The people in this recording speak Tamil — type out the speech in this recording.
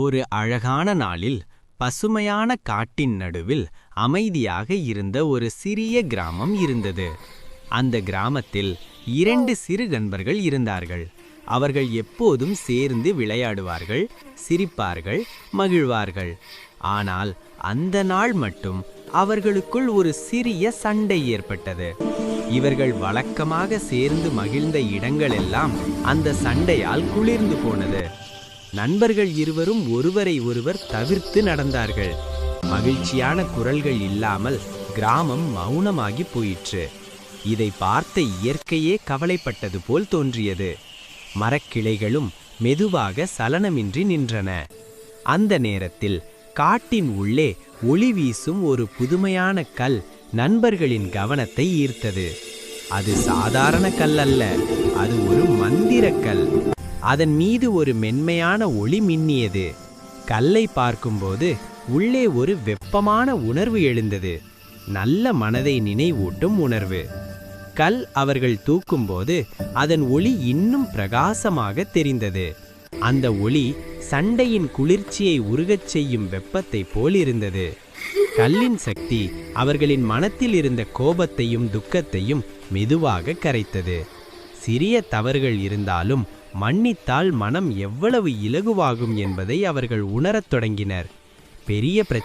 ஒரு அழகான நாளில் பசுமையான காட்டின் நடுவில் அமைதியாக இருந்த ஒரு சிறிய கிராமம் இருந்தது. அந்த கிராமத்தில் இரண்டு சிறு நண்பர்கள் இருந்தார்கள். அவர்கள் எப்போதும் சேர்ந்து விளையாடுவார்கள் சிரிப்பார்கள் மகிழ்வார்கள். ஆனால் அந்த நாள் மட்டும் அவர்களுக்குள் ஒரு சிறிய சண்டை ஏற்பட்டது. இவர்கள் வழக்கமாக சேர்ந்து மகிழ்ந்த இடங்களெல்லாம் அந்த சண்டையால் குளிர்ந்து போனது. நண்பர்கள் இருவரும் ஒருவரை ஒருவர் தவிர்த்து நடந்தார்கள். மகிழ்ச்சியான குரல்கள் இல்லாமல் கிராமம் மௌனமாகி போயிற்று. இதை பார்த்த இயற்கையே கவலைப்பட்டது போல் தோன்றியது. மரக்கிளைகளும் மெதுவாக சலனமின்றி நின்றன. அந்த நேரத்தில் காட்டின் உள்ளே ஒளி வீசும் ஒரு புதுமையான கல் நண்பர்களின் கவனத்தை ஈர்த்தது. அது சாதாரண கல் அல்ல அது ஒரு மந்திரக் கல். அதன் மீது ஒரு மென்மையான ஒளி மின்னியது. கல்லை பார்க்கும்போது உள்ளே ஒரு வெப்பமான உணர்வு எழுந்தது. நல்ல மனதை நினைவூட்டும் உணர்வு. கல் அவர்கள் தூக்கும்போது அதன் ஒளி இன்னும் பிரகாசமாக தெரிந்தது. அந்த ஒளி சண்டையின் குளிர்ச்சியை உருகச் செய்யும் வெப்பத்தைப் போல் இருந்தது. கல்லின் சக்தி அவர்களின் மனத்தில் இருந்த கோபத்தையும் துக்கத்தையும் மெதுவாக கரைத்தது. சிறிய தவறுகள் இருந்தாலும் மன்னித்தால் மனம் எவ்வளவு இலகுவாகும் என்பதை அவர்கள் உணரத் தொடங்கினர். பெரிய பிரச்சனை